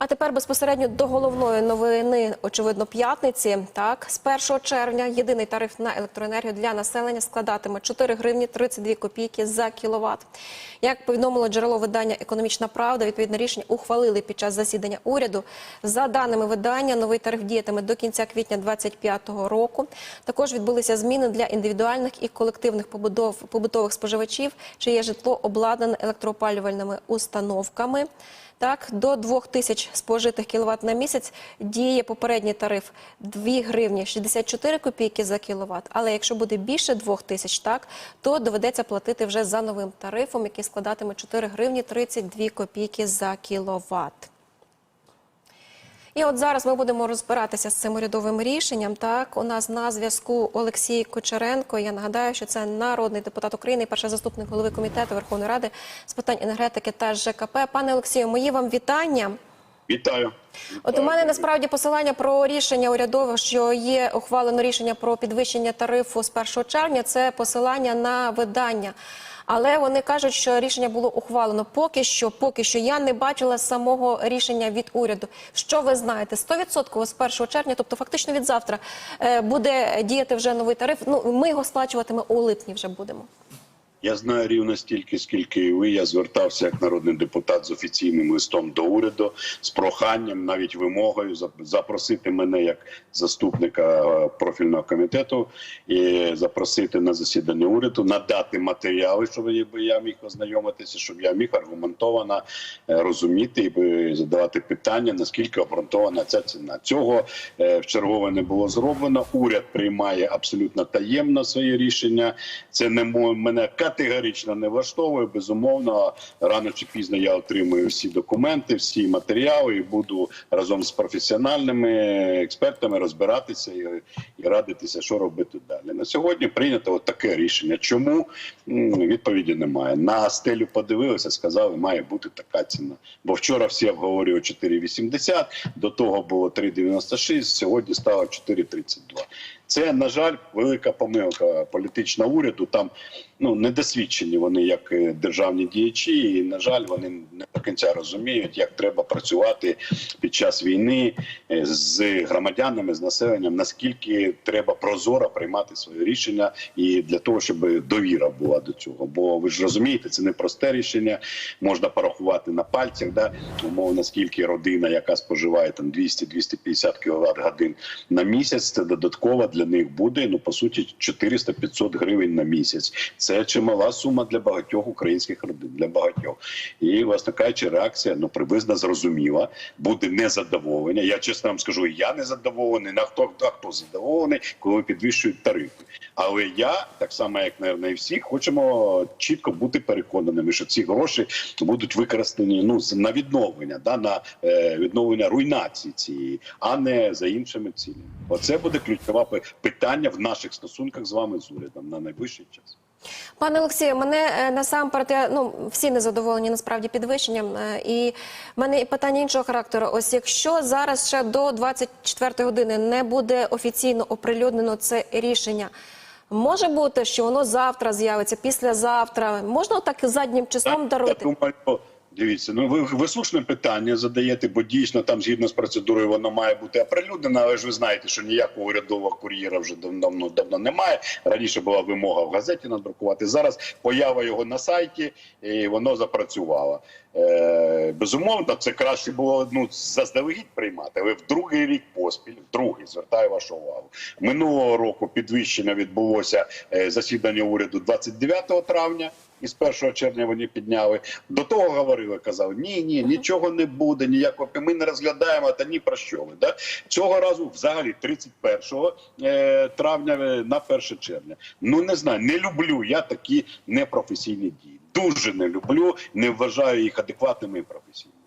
А тепер безпосередньо до головної новини, очевидно, п'ятниці. Так, з 1 червня єдиний тариф на електроенергію для населення складатиме 4 гривні 32 копійки за кіловат. Як повідомило джерело видання Економічна правда, відповідне рішення ухвалили під час засідання уряду. За даними видання, новий тариф діятиме до кінця квітня 2025 року. Також відбулися зміни для індивідуальних і колективних побудов побутових споживачів, чиє житло обладнане електроопалювальними установками. Так, до 2 тисяч спожитих кіловат на місяць діє попередній тариф 2 гривні 64 копійки за кіловат. Але якщо буде більше 2 тисяч, так, то доведеться платити вже за новим тарифом, який складатиме 4 гривні 32 копійки за кіловат. І от зараз ми будемо розбиратися з цим урядовим рішенням. Так, у нас на зв'язку Олексій Кучеренко. Я нагадаю, що це народний депутат України, перший заступник голови комітету Верховної Ради з питань енергетики та ЖКП. Пане Олексію, мої вам вітання. Вітаю. От у мене насправді посилання про рішення урядове, що є ухвалено рішення про підвищення тарифу з 1 червня. Це посилання на видання. Але вони кажуть, що рішення було ухвалено. Поки що, поки що я не бачила самого рішення від уряду. Що ви знаєте? 100% з 1 червня, тобто фактично від завтра, е, буде діяти вже новий тариф. Ну ми його сплачуватиме у липні. Вже будемо. Я знаю рівно стільки, скільки і ви. Я звертався як народний депутат з офіційним листом до уряду з проханням, навіть вимогою, запросити мене як заступника е, профільного комітету і запросити на засідання уряду, надати матеріали, щоб я- міг ознайомитися, щоб я міг аргументовано е, розуміти і задавати питання, наскільки обґрунтована ця ціна. Цього е, в чергове не було зроблено. Уряд приймає абсолютно таємно своє рішення. Це не мене категорично не влаштовує. Безумовно, рано чи пізно я отримую всі документи, всі матеріали і буду разом з професіональними експертами розбиратися і, і радитися, що робити далі. На сьогодні прийнято таке рішення. Чому відповіді немає? На стелю подивилися, сказали, має бути така ціна. Бо вчора всі обговорювали 4,80, до того було 3,96, сьогодні стало 4,32. Це, на жаль, велика помилка політичного уряду. Там ну недосвідчені вони як державні діячі, і на жаль, вони не до кінця розуміють, як треба працювати під час війни е, з громадянами, з населенням. Наскільки треба прозоро приймати свої рішення, і для того, щоб довіра була до цього. Бо ви ж розумієте, це не просте рішення. Можна порахувати на пальцях, да умовно, скільки родина, яка споживає там 200-250 кВт годин на місяць, це додатково для них буде. Ну по суті, 400-500 гривень на місяць. Це чимала сума для багатьох українських родин, для багатьох. І власне кажучи, реакція ну приблизно зрозуміла. Буде незадоволення. Я чесно вам скажу, я не задоволений. На хто а хто задоволений, коли підвищують тарифи. Але я так само, як наверное, і всі, хочемо чітко бути переконаними, що ці гроші будуть використані ну на відновлення, да на е, відновлення руйнації цієї, а не за іншими цілями. Оце буде ключове пи- питання в наших стосунках з вами з урядом на найближчий час. Пане Олексію, мене е, насамперед ну всі незадоволені насправді підвищенням. е, І в мене питання іншого характеру. Ось якщо зараз ще до 24 години не буде офіційно оприлюднено це рішення. Може бути, що воно завтра з'явиться, післязавтра. Можна так заднім числом Я думаю, дивіться, ну ви, ви слушне питання задаєте, бо дійсно там згідно з процедурою воно має бути оприлюднено, але ж ви знаєте, що ніякого урядового кур'єра вже давно давно немає. Раніше була вимога в газеті надрукувати. Зараз поява його на сайті, і воно запрацювало. Е, безумовно, це краще було ну заздалегідь приймати, але в другий рік поспіль, в другий звертаю вашу увагу. Минулого року підвищення відбулося е, засідання уряду 29 травня. І з 1 червня вони підняли. До того говорили, казали, ні, ні, нічого не буде, ніякого ми не розглядаємо та ні про що ви. Да? Цього разу взагалі 31 е, травня е, на 1 червня. Ну не знаю, не люблю я такі непрофесійні дії. Дуже не люблю, не вважаю їх адекватними і професійними.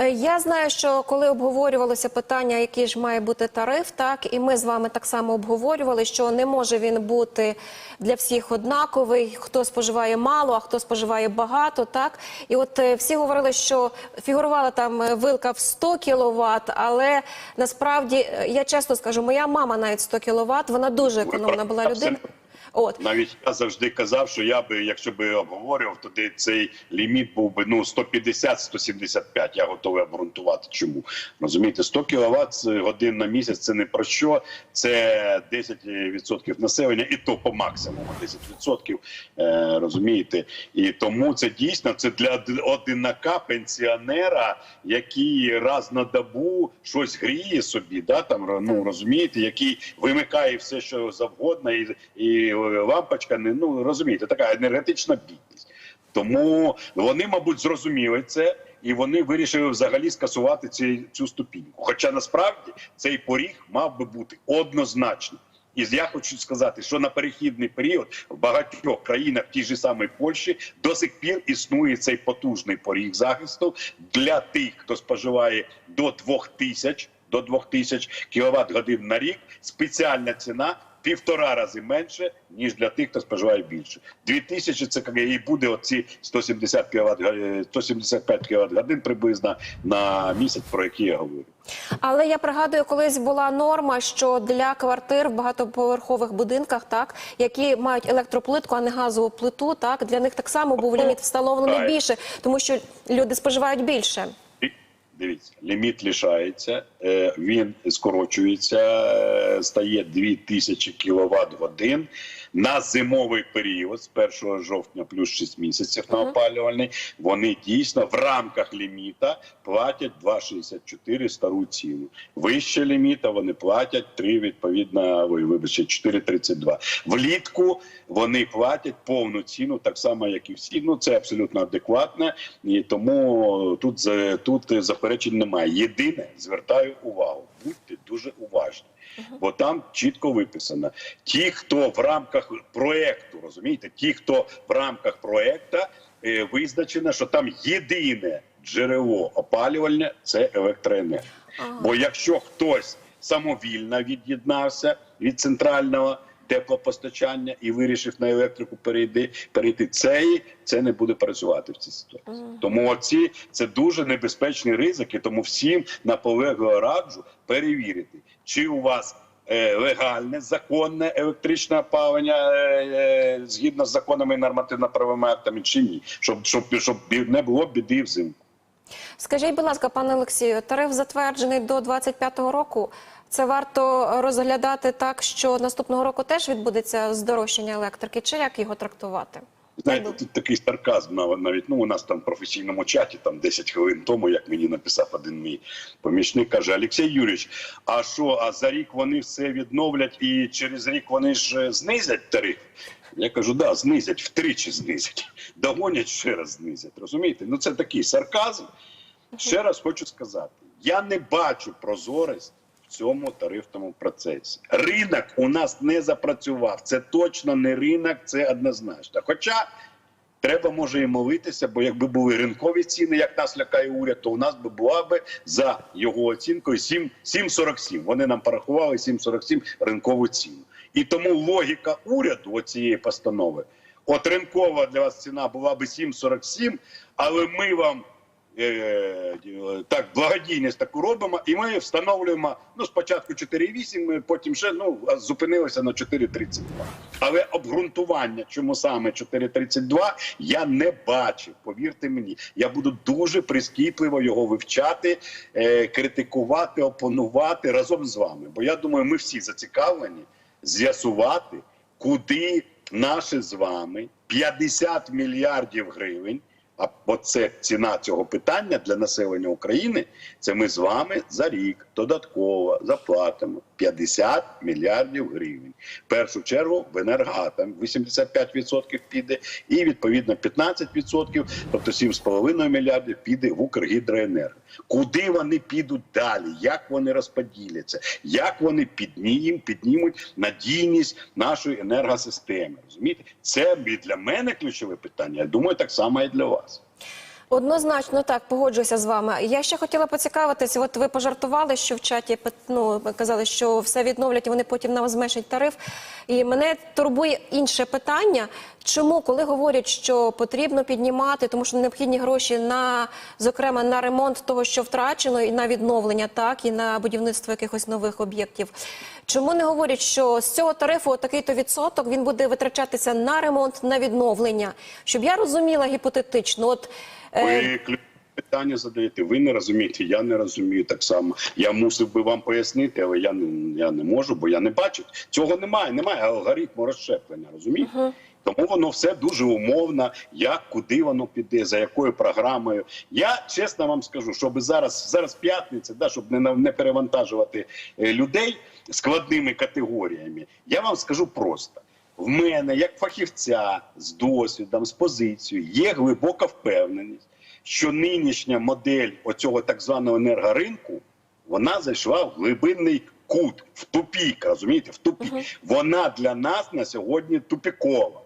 Е, Я знаю, що коли обговорювалося питання, який ж має бути тариф, так і ми з вами так само обговорювали, що не може він бути для всіх однаковий. Хто споживає мало, а хто споживає багато. Так і от е, всі говорили, що фігурувала там е, вилка в 100 кВт, але насправді я чесно скажу, моя мама навіть 100 кВт, вона дуже економна була людина. От Навіть я завжди казав, що я би, якщо би обговорював, тоді цей ліміт був би ну 150-175. Я готовий обґрунтувати. Чому розумієте, 100 кВт годин на місяць це не про що. Це 10% населення, і то по максимуму 10%. Е, розумієте, і тому це дійсно це для одинака пенсіонера, який раз на добу щось гріє собі, да там ну розумієте, який вимикає все, що завгодно, і, і лампочка не ну розумієте, така енергетична бідність. Тому вони, мабуть, зрозуміли це. І вони вирішили взагалі скасувати ці, цю ступіньку. Хоча насправді цей поріг мав би бути однозначно. І я хочу сказати, що на перехідний період в багатьох країнах, в тій же Польщі, до сих пір існує цей потужний поріг захисту для тих, хто споживає до 2000 до 2000 кВт годин на рік. Спеціальна ціна півтора рази менше ніж для тих, хто споживає більше. 2000 – це і буде оці 170 кВт, 175 кВт годин приблизно на місяць, про які я говорю. Але я пригадую, колись була норма, що для квартир в багатоповерхових будинках, так які мають електроплитку, а не газову плиту, так для них так само був ліміт встановлений більше, тому що люди споживають більше. Дивіться, ліміт лишається, е, він скорочується, е, стає 2000 кВт годин на зимовий період з 1 жовтня плюс 6 місяців на опалювальний. Вони дійсно в рамках ліміта платять 2,64 стару ціну. Вище ліміта вони платять 3, відповідно, ви вибачте, 4,32. Влітку вони платять повну ціну, так само як і всі. Ну це абсолютно адекватно, і тому тут за- тут заперечень немає. Єдине, звертаю увагу, будьте дуже уважні. Бо там чітко виписано: ті, хто в рамках проекту, розумієте, ті, хто в рамках проекту е, визначено, що там єдине джерело опалювальне це електроенергія. Ага. Бо якщо хтось самовільно від'єднався від центрального теплопостачання і вирішив на електрику перейти, перейти цей, це не буде працювати в цій ситуації. Тому оці це дуже небезпечні ризики. Тому всім наполегло раджу перевірити, чи у вас. е, Легальне законне електричне опалення е, е, згідно з законами і нормативно-правовими актами, чи ні, щоб щоб щоб не було біди взимку. Скажіть, будь ласка, пане Олексію, тариф затверджений до 25-го року. Це варто розглядати так, що наступного року теж відбудеться здорожчання електрики, чи як його трактувати? Знаєте, тут такий сарказм нав- навіть ну у нас там в професійному чаті, там 10 хвилин тому, як мені написав один мій помічник, каже: Олексій Юрійович, а що, а за рік вони все відновлять і через рік вони ж е, знизять тариф? Я кажу, да, знизять, втричі знизять, догонять ще раз знизять. Розумієте? Ну це такий сарказм. Ще раз хочу сказати: я не бачу прозорість в цьому тарифному процесі. Ринок у нас не запрацював. Це точно не ринок, це однозначно. Хоча треба може і молитися, бо якби були ринкові ціни, як нас лякає уряд, то у нас би була би за його оцінкою 7 7,47. Вони нам порахували 7,47 ринкову ціну. І тому логіка уряду оцієї постанови. От ринкова для вас ціна була би 7,47, але ми вам так благодійність таку робимо, і ми встановлюємо ну спочатку 4,8, ми потім ще ну зупинилися на 4,32. Але обґрунтування, чому саме 4,32, я не бачив. Повірте мені, я буду дуже прискіпливо його вивчати, е, критикувати, опонувати разом з вами. Бо я думаю, ми всі зацікавлені з'ясувати, куди наші з вами 50 мільярдів гривень. А бо це ціна цього питання для населення України. Це ми з вами за рік додатково заплатимо 50 мільярдів гривень. В першу чергу в енергоатом 85% піде, і відповідно 15%, тобто 7,5 мільярдів піде в Укргідроенерго. Куди вони підуть далі? Як вони розподіляться? Як вони піднім, піднімуть надійність нашої енергосистеми? Розумієте, це для мене ключове питання. Я думаю, так само і для вас. Однозначно так, погоджуюся з вами. Я ще хотіла поцікавитись. От ви пожартували, що в чаті ну, казали, що все відновлять, і вони потім нам зменшать тариф. І мене турбує інше питання. Чому, коли говорять, що потрібно піднімати, тому що необхідні гроші на зокрема на ремонт того, що втрачено, і на відновлення, так і на будівництво якихось нових об'єктів. Чому не говорять, що з цього тарифу такий-то відсоток він буде витрачатися на ремонт, на відновлення? Щоб я розуміла гіпотетично, от Ви ключове питання задаєте. Ви не розумієте, я не розумію так само. Я мусив би вам пояснити, але я не я не можу, бо я не бачу. Цього немає. Немає алгоритму розщеплення. Розумієте? Тому воно все дуже умовно, як куди воно піде, за якою програмою. Я чесно вам скажу, щоб зараз зараз п'ятниця, да, щоб не не перевантажувати е, людей складними категоріями. Я вам скажу просто. В мене, як фахівця з досвідом, з позицією, є глибока впевненість, що нинішня модель оцього так званого енергоринку вона зайшла в глибинний кут, в тупік, розумієте, в тупік. Вона для нас на сьогодні тупікова.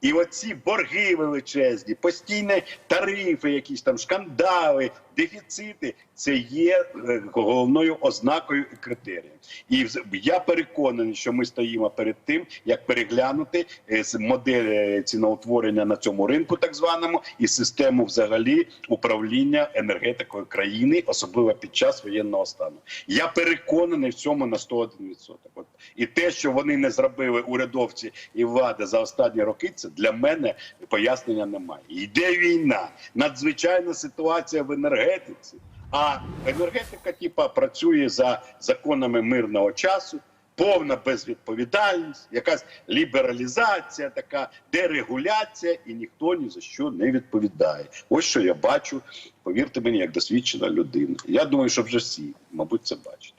І оці борги величезні, постійні тарифи, якісь там шкандали, дефіцити це є е, головною ознакою і критерієм. І я переконаний, що ми стоїмо перед тим, як переглянути е, модель ціноутворення на цьому ринку, так званому, і систему взагалі управління енергетикою країни, особливо під час воєнного стану. Я переконаний в цьому на 101%. От і те, що вони не зробили урядовці і влада за останні роки, це для мене пояснення немає. Йде війна, надзвичайна ситуація в енергетиці. А енергетика, типа, працює за законами мирного часу. Повна безвідповідальність, якась лібералізація, така дерегуляція, і ніхто ні за що не відповідає. Ось що я бачу. Повірте мені, як досвідчена людина. Я думаю, що вже всі, мабуть, це бачать.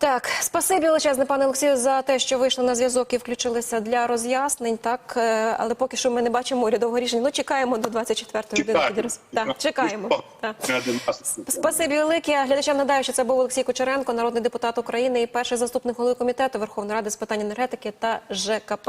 Так, спасибі величезне, пане Олексію, за те, що вийшли на зв'язок і включилися для роз'яснень. Так, е, але поки що ми не бачимо урядового рішення. Ну, чекаємо до 24-ї години. Так, чекаємо. Так. Спасибі велике. Глядачам нагадаю, що це був Олексій Кучеренко, народний депутат України і перший заступник голови комітету Верховної Ради з питань енергетики та ЖКП.